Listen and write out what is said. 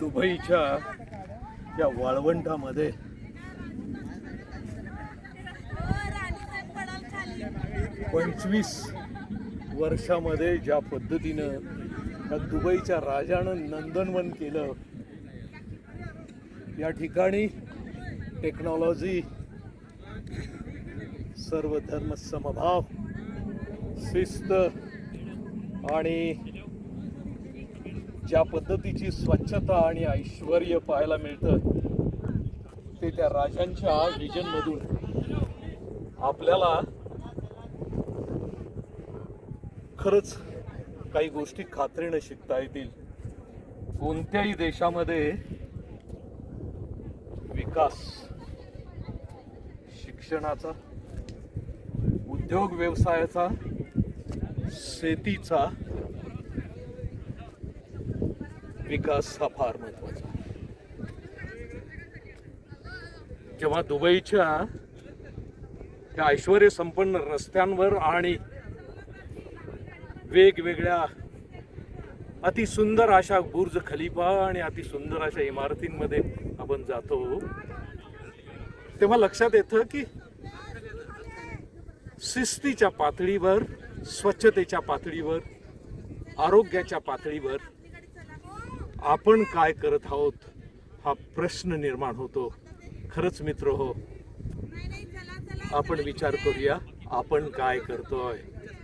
दुबईच्या या वाळवंटामध्ये पंचवीस वर्षामध्ये ज्या पद्धतीनं त्या दुबईच्या राजानं नंदनवन केलं या ठिकाणी टेक्नॉलॉजी सर्व धर्म समभाव शिस्त आणि ज्या पद्धतीची स्वच्छता आणि ऐश्वर पाहायला मिळतं ते त्या राजांच्या विजनमधून आपल्याला खरंच काही गोष्टी खात्रीनं शिकता येतील. कोणत्याही देशामध्ये विकास शिक्षणाचा उद्योग व्यवसायाचा शेतीचा विकास हा फार महत्त्वाचा जेव्हा दुबईच्या त्या ऐश्वर संपन्न रस्त्यांवर आणि वेगवेगळ्या अतिसुंदर अशा बुर्ज खलिफा आणि अतिसुंदर अशा इमारतींमध्ये आपण जातो तेव्हा लक्षात येतं की शिस्तीच्या पातळीवर स्वच्छतेच्या पातळीवर आरोग्याच्या पातळीवर आपण काय करत आहोत हा प्रश्न निर्माण होतो. खरंच मित्र हो आपण विचार करूया आपण काय करतोय?